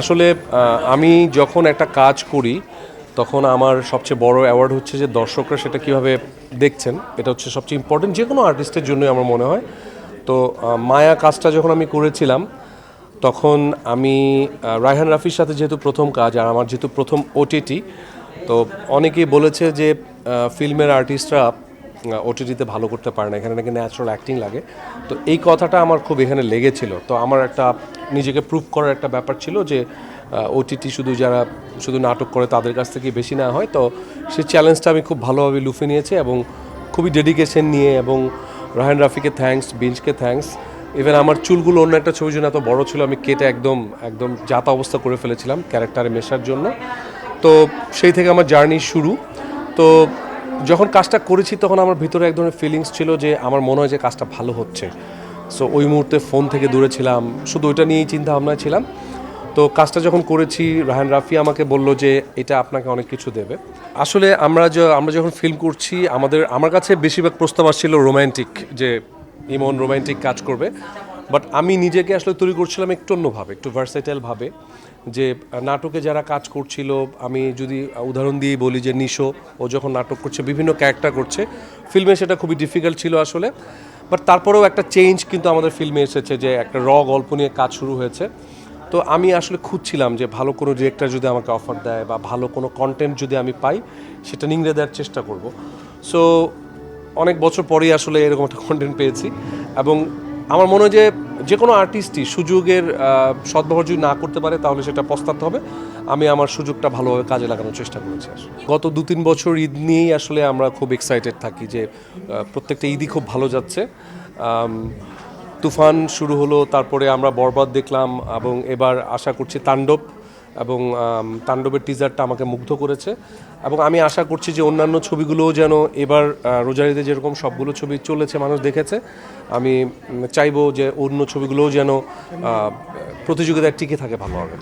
আসলে আমি যখন একটা কাজ করি, তখন আমার সবচেয়ে বড় অ্যাওয়ার্ড হচ্ছে যে দর্শকরা সেটা কীভাবে দেখছেন, এটা হচ্ছে সবচেয়ে ইম্পর্টেন্ট যে কোনো আর্টিস্টের জন্যই আমার মনে হয়। তো মায়া কাজটা যখন আমি করেছিলাম, তখন আমি রায়হান রাফির সাথে যেহেতু প্রথম কাজ, আর আমার যেহেতু প্রথম ওটিটি তো অনেকেই বলেছে যে ফিল্মের আর্টিস্টরা ওটিটিতে ভালো করতে পারে না, এখানে নাকি ন্যাচারাল অ্যাক্টিং লাগে। তো এই কথাটা আমার খুব এখানে লেগেছিল। তো আমার একটা নিজেকে প্রুভ করার একটা ব্যাপার ছিল যে ওটিটি শুধু যারা শুধু নাটক করে তাদের কাছ থেকে বেশি না হয়। তো সেই চ্যালেঞ্জটা আমি খুব ভালোভাবে লুফে নিয়েছি এবং খুবই ডেডিকেশন নিয়ে এবং রাহান রাফিকে থ্যাঙ্কস বিঞ্জকে থ্যাঙ্কস ইভেন আমার চুলগুলো অন্য একটা ছবির জন্য এত বড় ছিল, আমি কেটে একদম একদম জাতা অবস্থা করে ফেলেছিলাম ক্যারেক্টারে মেশার জন্য। তো সেই থেকে আমার জার্নি শুরু। তো যখন কাজটা করেছি, তখন আমার ভিতরে এক ধরনের ফিলিংস ছিল যে আমার মনে হয় যে কাজটা ভালো হচ্ছে। সো ওই মুহূর্তে ফোন থেকে দূরে ছিলাম। শুধু ওইটা নিয়েই চিন্তা ভাবনায় ছিলাম। তো কাজটা যখন করেছি রাহান রাফি আমাকে বলল যে এটা আপনাকে অনেক কিছু দেবে। আসলে আমরা আমরা যখন ফিল্ম করছি, আমাদের, আমার কাছে বেশিরভাগ প্রস্তাব আসছিল রোম্যান্টিক যে ইমন রোম্যান্টিক কাজ করবে। বাট আমি নিজেকে আসলে তৈরি করছিলাম একটু অন্যভাবে, একটু ভার্সাইটাল ভাবে। যে নাটকে যারা কাজ করছিল, আমি যদি উদাহরণ দিয়ে বলি যে নিশো, ও যখন নাটক করছে, বিভিন্ন ক্যারেক্টার করছে ফিল্মে সেটা খুবই ডিফিকাল্ট ছিল আসলে। বাট তারপরেও একটা চেঞ্জ কিন্তু আমাদের ফিল্মে এসেছে যে, একটা র গল্প নিয়ে কাজ শুরু হয়েছে। তো আমি আসলে খুঁজছিলাম যে, ভালো কোনো ডিরেক্টর যদি আমাকে অফার দেয় বা ভালো কোনো কন্টেন্ট যদি আমি পাই, সেটা নিংড়ে দেওয়ার চেষ্টা করব। সো অনেক বছর পরেই আসলে এরকম একটা কন্টেন্ট পেয়েছি। এবং আমার মনে হয় যে যে কোনো আর্টিস্টই সুযোগের সদ্ব্যবহার যদি না করতে পারে, তাহলে সেটা পস্তাতে হবে আমি আমার সুযোগটা ভালোভাবে কাজে লাগানোর চেষ্টা করেছি আসলে। গত দু তিন বছর ঈদ নিয়েই আসলে আমরা খুব এক্সাইটেড থাকি যে প্রত্যেকটা ঈদই খুব ভালো যাচ্ছে তুফান শুরু হলো, তারপরে আমরা বরবাদ দেখলাম এবং এবার আশা করছি তাণ্ডব এবং তাণ্ডবের টিজারটা আমাকে মুগ্ধ করেছে। এবং আমি আশা করছি যে অন্যান্য ছবিগুলোও যেন এবার রোজারিতে যেরকম সবগুলো ছবি চলেছে, মানুষ দেখেছে, আমি চাইব যে অন্য ছবিগুলোও যেন প্রতিযোগিতায় টিকে থাকে ভালোভাবে